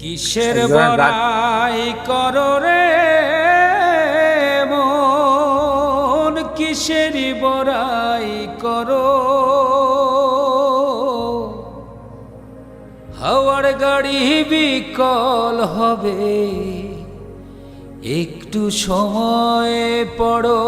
কিসের বড়াই করো রে মন? কিসের বড়াই করো? হাওয়ার গাড়ি বিকল হবে একটু সময় পড়ো।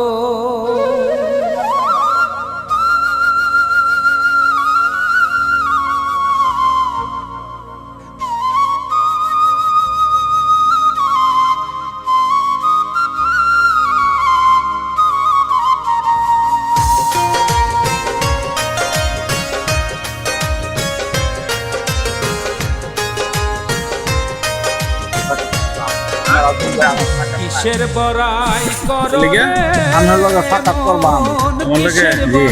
কিসের বড়াই করো লিগে? রে আপনার লগে সাক্ষাৎ করবাম। মন, তোমার লগে? জি।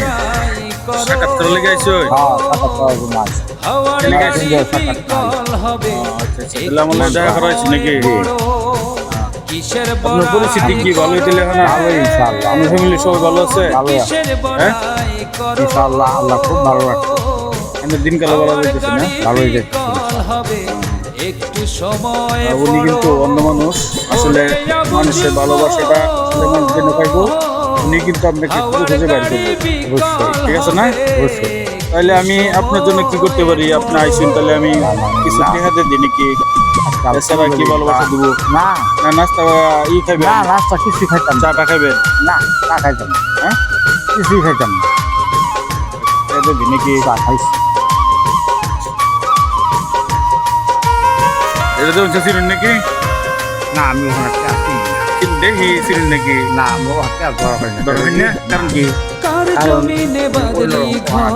বড়াই সাক্ষাৎ করে লেগে আইছো হ্যাঁ সাক্ষাৎ করার জন্য। হাওয়ার লিগে সাক্ষাৎ হবে আচ্ছা, আচ্ছা। আমার লগে দেখা করা হয়েছে নাকি? কিসের আপনার পরিস্থিতি কি ভালো হইতে এখন ভালো ইনশাআল্লাহ আমার ফ্যামিলি সবাই ভালো আছে ভালো আছে বড়াই করো? ইনশাআল্লাহ আল্লাহ খুব ভালো রাখছে আমাদের দিনকাল ভালো যাইতেছে না ভালোই যাচ্ছে। একটু সময় উনি কিন্তু অন্য মানুষ আসলে মানুষের ভালোবাসাটা আসলে মানুষ যেন পাইবো। উনি কিন্তু আপনাকে খুঁজে অবশ্যই। ঠিক আছে না? অবশ্যই। তাহলে আমি আপনার জন্য কি করতে পারি? আপনি আইসেন তাহলে আমি কিছু টেহাতে দিই নাকি? এছাড়া কি ভালোবাসা দেবো? না। না নাস্তা ই খাবেন না রাস্তা কিছুই খাইতাম না। চাটা খাবেন না চা খাইতাম না। হ্যাঁ? কিছুই খাইতাম না। দিই নাকি? চা খাইছি। এটা তো ছিলেন নাকি? না আমি ওখানে আসি দেখি ছিলেন নাকি? না আমি ওখানে আর ধরা হয় না দরকার না? কারণ কি? জমিনে বাদলি ঘর।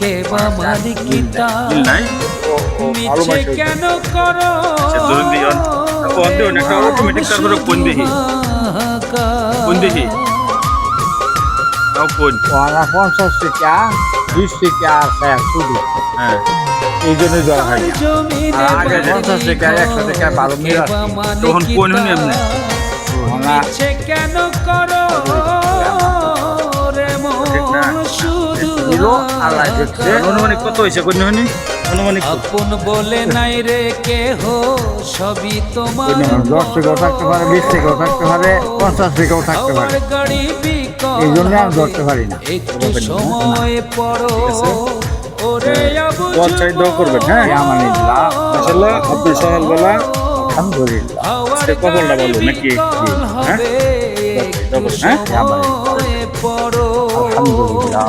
কে বা মালিকিটা? মিল নাই? মিছে কেন করো? আচ্ছা, automatic তারপরে কোন দেখি? কোন দেখি কোন পঞ্চাশ টাকা বিশ টাকা আর শুধু হ্যাঁ। এই জন্যই ধরা হয়। আগে পঞ্চাশ টাকা একশো টাকা ভালো মিল আছে তখন কোন হইনি আপনি? কেন করো? মন অনুমানিক কত হয়েছে কোন কত? আপন বলে নাই রে কেহ সবই তোমার দশ টাকাও থাকতে পারে বিশ টাকাও থাকতে পারে পঞ্চাশ টাকাও থাকতে পারে। এই জন্য আমি। ধরতে পারি না সময় পড়ো ওরে আবু দোয়া করবেন হ্যাঁ আমানিল্লাহ মাশাআল্লাহ আপনি সকালবেলা আলহামদুলিল্লাহ আজকে কপালটা ভালো নাকি? হ্যাঁ? হবে, একটু তারপর, হ্যাঁ? পড়ো আলহামদুলিল্লাহ